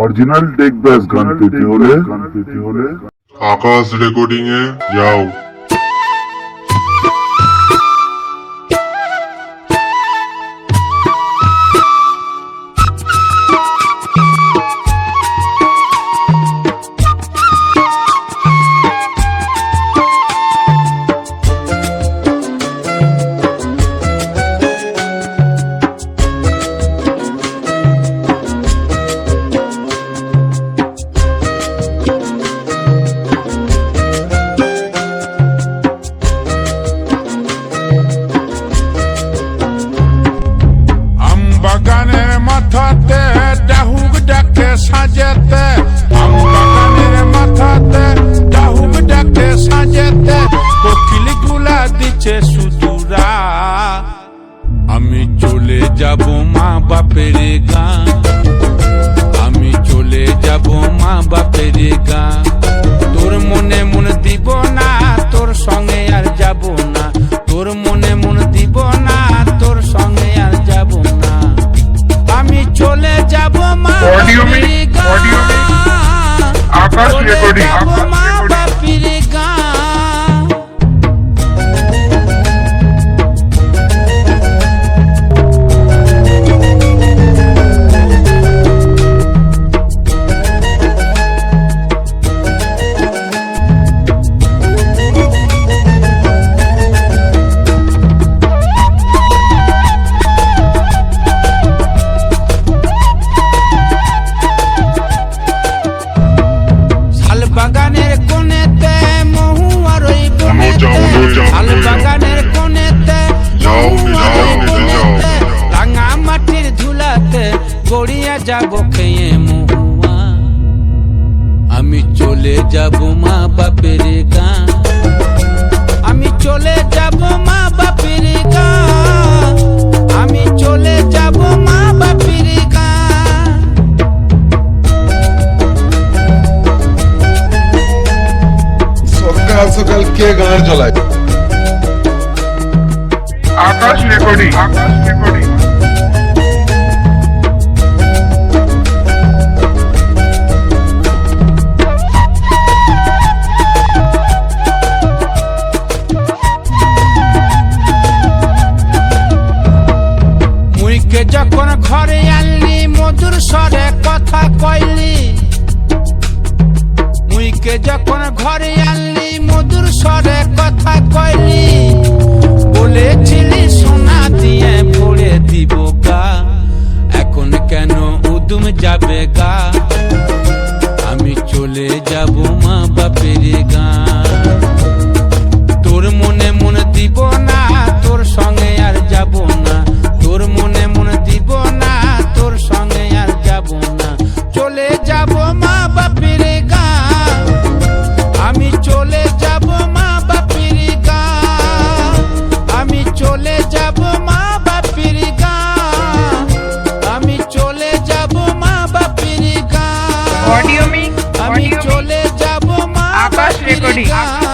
Original tech base gun PT होले Akash recording है जाओ চলে যাব মা বাপের গান। আমি চলে যাব মা বাপের গান। তোর মনে মন দিব না তোর সঙ্গে আর যাব না। তোর মনে মন দিব না তোর সঙ্গে আর যাব না। আমি চলে যাব মা বাপের গান। আকাশ চলে চলে যাব মা বাপের গান। আমি চলে যাব মা বাপের গান। আমি চলে যাব মা বাপের গান। সকাল সকাল কে গান চালায় আকাশ রেকর্ডিং আকাশ রেকর্ডিং। মুইকে যখন ঘরে আনলি, মধুর স্বরে কথা কইলি, বলেছিলি, সোনা দিয়ে ভরে দিব গা। এখন কেন উদুম যাবে গা? আমি চলে যাব মা বাপের গা বাপের